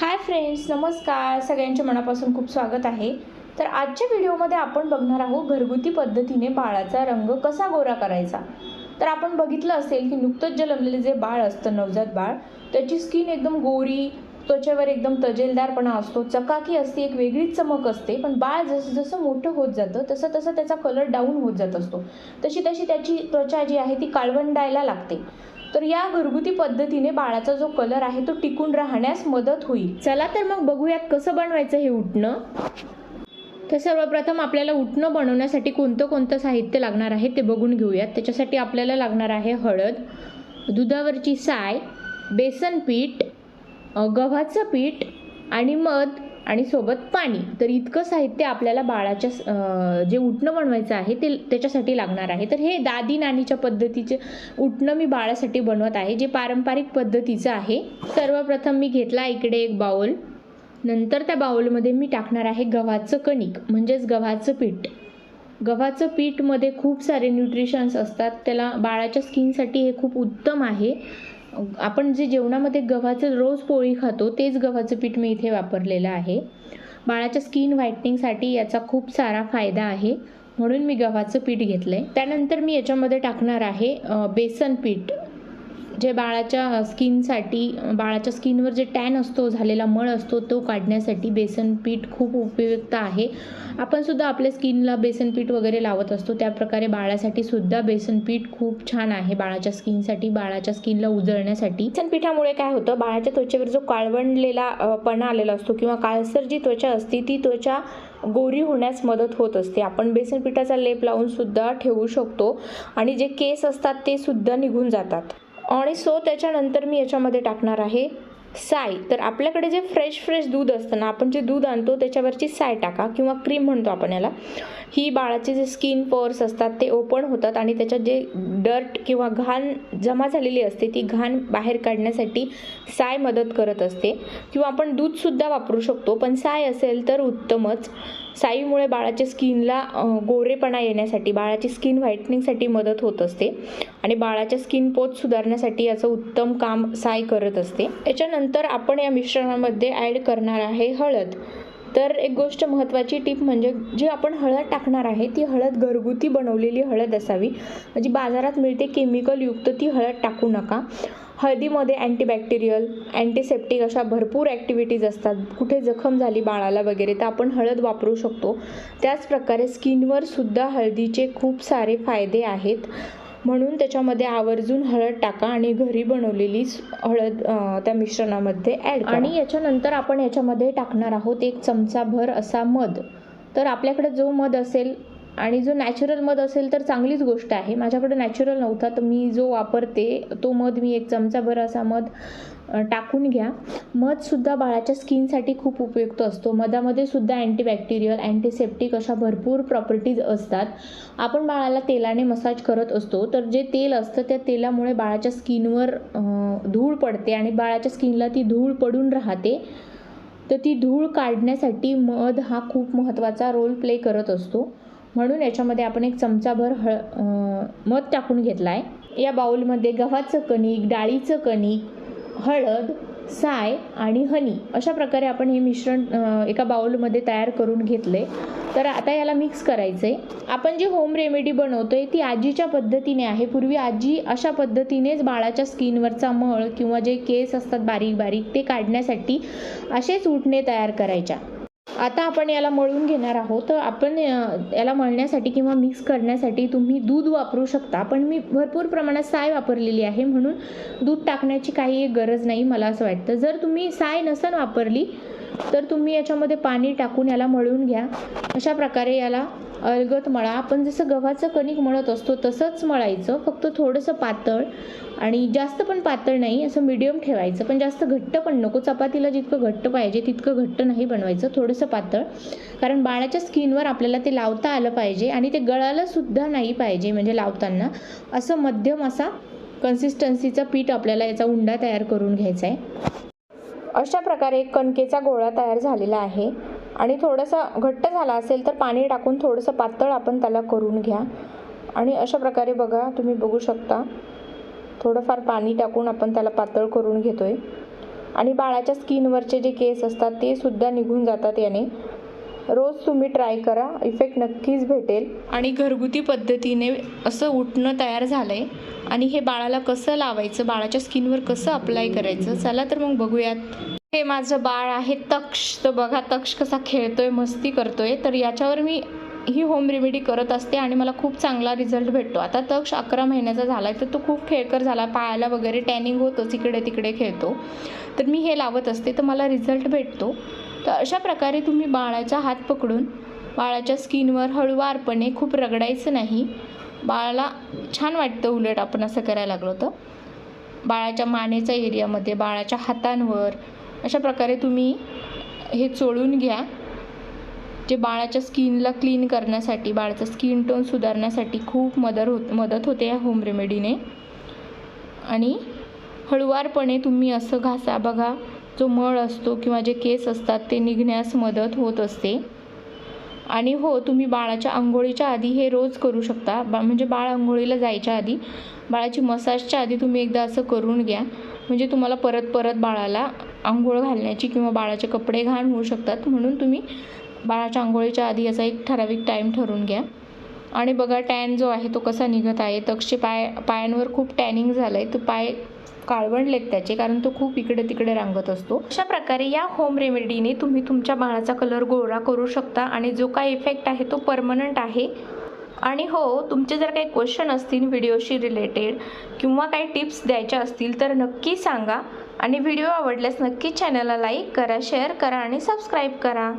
Hi friends नमस्कार. सगळ्यांच्या मनापासून खूप स्वागत आहे. तर आजच्या व्हिडिओमध्ये आपण बघणार आहोत घरगुती पद्धतीने बाळाचा रंग कसा गोरा करायचा. तर आपण बघितलं असेल की नुकतंच जन्मलेले जे बाळ असतं नवजात बाळ त्याची स्किन एकदम गोरी त्वचेवर एकदम तजेलदारपणा असतो चकाकी असते एक वेगळीच चमक असते पण बाळ जसं जसं मोठं होत जातं तसं तसं त्याचा कलर डाऊन होत जात असतो. तशी तशी त्याची त्वचा जी आहे ती काळवंडायला लागते. तर या घरगुती पद्धतीने बाळाचा जो कलर आहे तो टिकून राहण्यास मदत होईल. चला तर मग बघूयात कसं बनवायचं हे उठणं तर सर्वप्रथम आपल्याला उठणं बनवण्यासाठी कोणतं कोणतं साहित्य लागणार आहे ते बघून घेऊयात. त्याच्यासाठी आपल्याला लागणार आहे हळद दुधावरची साय बेसन पीठ गव्हाचं पीठ आणि मध. आणि सोबत पाणी. तर इतकं साहित्य आपल्याला बाळाच्या स- जे उठणं बनवायचं आहे ते त्याच्यासाठी लागणार आहे. तर हे दादी नानीच्या पद्धतीचे उठणं मी बाळासाठी बनवत आहे जे पारंपरिक पद्धतीचं आहे. सर्वप्रथम मी घेतला इकडे एक बाउल नंतर त्या बाउलमध्ये मी टाकणार आहे गव्हाचं कणिक म्हणजेच गव्हाचं पीठ. गव्हाचं पीठमध्ये खूप सारे न्यूट्रिशन्स असतात. त्याला बाळाच्या स्किनसाठी हे खूप उत्तम आहे. आपण जे जेवणामध्ये गव्हाचं रोज पोळी खातो तेच गव्हाचं पीठ मी इथे वापरलेलं आहे. बाळाच्या स्किन व्हाईटनिंगसाठी याचा खूप सारा फायदा आहे. म्हणून मी गव्हाचं पीठ घेतलं आहे त्यानंतर मी याच्यामध्ये टाकणार आहे बेसन पीठ. जे बाळाच्या स्किनसाठी बाळाच्या स्किनवर जे टॅन असतो झालेला मळ असतो तो काढण्यासाठी बेसन पीठ खूप उपयुक्त आहे. आपण सुद्धा आपल्या स्किनला बेसन पीठ वगैरे लावत असतो त्याप्रकारे बाळासाठी सुद्धा बेसन पीठ खूप छान आहे बाळाच्या स्किनसाठी बाळाच्या स्किनला उजळण्यासाठी. बेसन पिठामुळे काय होतं बाळाच्या त्वचेवर जो काळवंडलेला पणा आलेला असतो किंवा काळसर जी त्वचा असते ती त्वचा गोरी होण्यास मदत होत असते. आपण बेसन पिठाचा लेप लावून सुद्धा ठेवू शकतो आणि जे केस असतात ते सुद्धा निघून जातात. आणि सो त्याच्यानंतर मी याच्यामध्ये टाकणार आहे साय तर आपल्याकडे जे फ्रेश फ्रेश दूध असतं ना आपण जे दूध आणतो त्याच्यावरची साय टाका किंवा क्रीम म्हणतो आपण याला. ही बाळाचे जे स्किन पोर्स असतात ते ओपन होतात आणि त्याच्यात जे डर्ट किंवा घाण जमा झालेली असते ती घाण बाहेर काढण्यासाठी साय मदत करत असते. किंवा आपण दूधसुद्धा वापरू शकतो पण साय असेल तर उत्तमच. साईमुळे बाळाच्या स्किनला गोरेपणा येण्यासाठी बाळाची स्किन व्हाईटनिंगसाठी मदत होत असते आणि बाळाच्या स्किन पोत सुधारण्यासाठी याचं उत्तम काम साय करत असते. याच्यानंतर आपण या मिश्रणामध्ये ॲड करणार आहे हळद. तर एक गोष्ट महत्त्वाची टीप म्हणजे जी आपण हळद टाकणार आहे ती हळद घरगुती बनवलेली हळद असावी. जी बाजारात मिळते केमिकलयुक्त ती हळद टाकू नका. हळदीमध्ये अँटीबॅक्टेरियल अँटीसेप्टिक अशा भरपूर ॲक्टिव्हिटीज असतात. कुठे जखम झाली बाळाला वगैरे तर आपण हळद वापरू शकतो. त्याचप्रकारे स्किनवर सुद्धा हळदीचे खूप सारे फायदे आहेत. म्हणून त्याच्यामध्ये आवर्जून हळद टाका आणि घरी बनवलेली हळद त्या मिश्रणामध्ये ॲड आणि याच्यानंतर आपण याच्यामध्ये टाकणार आहोत एक चमचाभर असा मध. तर आपल्याकडे जो मध असेल आणि जो नॅचरल मध असेल तर चांगलीच गोष्ट आहे. माझ्याकडे नॅचरल नव्हता तर मी जो वापरते तो मध मी एक चमचाभर असा मध टाकून घ्या. मधसुद्धा बाळाच्या स्किनसाठी खूप उपयुक्त असतो. मधामध्ये सुद्धा अँटीबॅक्टेरियल अँटीसेप्टिक अशा भरपूर प्रॉपर्टीज असतात. आपण बाळाला तेलाने मसाज करत असतो तर जे तेल असतं त्या तेलामुळे बाळाच्या स्किनवर धूळ पडते आणि बाळाच्या स्किनला ती धूळ पडून राहते. तर ती धूळ काढण्यासाठी मध हा खूप महत्त्वाचा रोल प्ले करत असतो. म्हणून याच्यामध्ये आपण एक चमचाभर हळ मध टाकून घेतला आहे या बाउलमध्ये गव्हाचं कणिक डाळीचं कणिक हळद साय आणि हनी अशा प्रकारे आपण हे मिश्रण एका बाउलमध्ये तयार करून घेतले. तर आता याला मिक्स करायचं आहे आपण जी होम रेमेडी बनवतो आहे ती आजीच्या पद्धतीने आहे. पूर्वी आजी अशा पद्धतीनेच बाळाच्या स्किनवरचा मळ किंवा जे केस असतात बारीक बारीक ते काढण्यासाठी असेच उठणे तयार करायच्या. आता आपण याला मळून घेणार आहोत. तर आपण याला मळण्यासाठी किंवा मिक्स करण्यासाठी तुम्ही दूध वापरू शकता. पण मी भरपूर प्रमाणात साय वापरलेली आहे. म्हणून दूध टाकण्याची काही गरज नाही मला असं वाटतं. जर तुम्ही साय नसन वापरली तर तुम्ही याच्यामध्ये पाणी टाकून याला मळून घ्या. अशा प्रकारे याला अलगत मळा. आपण जसं गव्हाचं कणिक मळत असतो तसंच मळायचं. फक्त थोडंसं पातळ आणि जास्त पण पातळ नाही असं मिडियम ठेवायचं. पण जास्त घट्ट पण नको. चपातीला जितकं घट्ट पाहिजे तितकं घट्ट नाही बनवायचं. थोडंसं पातळ. कारण बाळाच्या स्किनवर आपल्याला ते लावता आलं पाहिजे आणि ते गळालंसुद्धा नाही पाहिजे. म्हणजे लावताना असं मध्यम असा कन्सिस्टन्सीचा पीठ आपल्याला याचा उंडा तयार करून घ्यायचा आहे. अशा प्रकारे कणकेचा गोळा तयार झालेला आहे. आणि थोडंसं घट्ट झाला असेल तर पाणी टाकून थोडंसं पातळ आपण त्याला करून घ्या. आणि अशा प्रकारे बघा तुम्ही बघू शकता. थोडंफार पाणी टाकून आपण त्याला पातळ करून घेतो आहे आणि बाळाच्या स्किनवरचे जे केस असतात ते सुद्धा निघून जातात याने. रोज तुम्ही ट्राय करा. इफेक्ट नक्कीच भेटेल. आणि घरगुती पद्धतीने असं उठणं तयार झालं आहे आणि हे बाळाला कसं लावायचं बाळाच्या स्किनवर कसं अप्लाय करायचं चला तर मग बघूयात. हे माझं बाळ आहे तक्ष. तर बघा तक्ष कसा खेळतोय मस्ती करतोय. तर याच्यावर मी ही होम रेमेडी करत असते आणि मला खूप चांगला रिझल्ट भेटतो. आता तक्ष अकरा महिन्याचा झाला आहे तर तो खूप खेळकर झाला. पायाला वगैरे टॅनिंग होतोच इकडे तिकडे खेळतो. तर मी हे लावत असते तर मला रिझल्ट भेटतो. तर अशा प्रकारे तुम्ही बाळाचा हात पकडून बाळाच्या स्किनवर हळुवारपणे खूप रगडायचं नाही. बाळाला छान वाटतं उलट आपण असं करायला लागलो तर बाळाच्या मानेच्या एरियामध्ये बाळाच्या हातांवर अशा प्रकारे तुम्ही हे चोळून घ्या. जे बाळाच्या स्किनला क्लीन करण्यासाठी बाळाचा स्किन टोन सुधारण्यासाठी खूप मदर होत मदत होते या होम रेमेडीने. आणि हळुवारपणे तुम्ही असं घासा बघा. जो मळ असतो किंवा जे केस असतात ते निघण्यास मदत होत असते. आणि हो तुम्ही बाळाच्या आंघोळीच्या आधी हे रोज करू शकता. बा म्हणजे बाळ आंघोळीला जायच्या आधी बाळाची मसाजच्या आधी तुम्ही एकदा असं करून घ्या. म्हणजे तुम्हाला परत परत बाळाला आंघोळ घालण्याची किंवा बाळाचे कपडे घाण होऊ शकतात. म्हणून तुम्ही बाळाच्या आंघोळीच्या आधी याचा एक ठराविक टाईम ठरवून घ्या. आणि बघा टॅन जो आहे तो कसा निघत आहे. तक्षे पाय पायांवर खूप टॅनिंग झालं आहे तो पाय काळवंडलेत त्याचे कारण तो खूप इकडे तिकडे रांगत असतो. अशा प्रकारे या होम रेमेडीने तुम्ही तुमच्या बाळाचा कलर गोरा करू शकता आणि जो काय इफेक्ट आहे तो परमनंट आहे. आणि हो तुमचे जर काही क्वेश्चन असतील व्हिडिओशी रिलेटेड किंवा काही टिप्स द्यायच्या असतील तर नक्की सांगा. आणि व्हिडिओ आवडल्यास नक्की चॅनलला लाईक करा शेअर करा आणि सबस्क्राईब करा.